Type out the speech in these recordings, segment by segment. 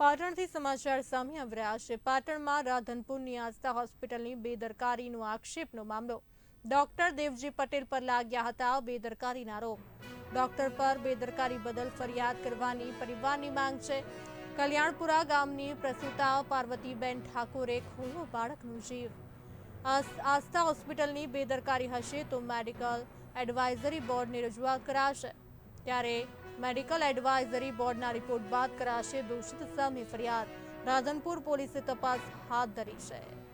પાટણથી સમાચાર સામે આવી રહ્યા છે. પાટણમાં રાધનપુરની આસ્થા હોસ્પિટલની બેદરકારીનો આક્ષેપનો મામલો. ડોક્ટર દેવજી પટેલ પર લાગ્યા હતા બેદરકારીના આરોપ. ડોક્ટર પર બેદરકારી બદલ ફરિયાદ કરવાની પરિવારની માંગ છે. કલ્યાણપુરા ગામની પ્રસૂતા પાર્વતીબેન ઠાકોરે ખોયો બાળકનું જીવ. આસ્થા હોસ્પિટલની બેદરકારી હશે તો મેડિકલ એડવાઇઝરી બોર્ડની રજૂઆત કરાશે. ત્યારે મેડિકલ એડવાઇઝરી બોર્ડના રિપોર્ટ બાદ કરાશે દોષિત સામે ફરિયાદ. રાધનપુર પોલીસે તપાસ હાથ ધરી છે.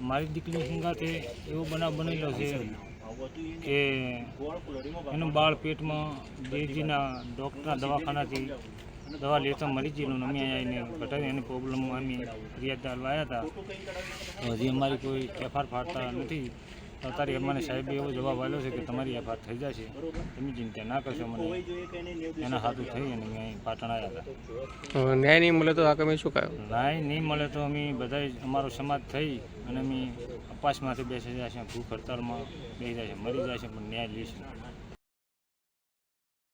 મારી દીકરી સંગાથે એવો બનાવ બનેલો છે કે એનું બાળ પેટમાં દેવજીના ડૉક્ટરના દવાખાનાથી દવા લેતા મરી ગયેલું અમે અહીંયા એને ઘટાડી એની પ્રોબ્લેમ અમે ફરિયાદ આવ્યા હતા. હજી અમારી કોઈ એફઆર ફાટતા નથી. તો અત્યારે અમને સાહેબે એવો જવાબ આવ્યો છે કે તમારી એફઆર થઈ જશે. તમે ચિંતા ના કરશો મને. એના હાથું થઈ અને મેં અહીં પાટણ આવ્યા હતા. ન્યાય નહીં મળે તો આગળ શું કહ્યું ન્યાય નહીં મળે તો અમે બધા અમારો સમાજ થઈ અને અમે અપાસમાંથી બેસી જાય છે ભૂખ હડતાલમાં બેસી જાય છે મરી જાય છે પણ ન્યાય લઈશું.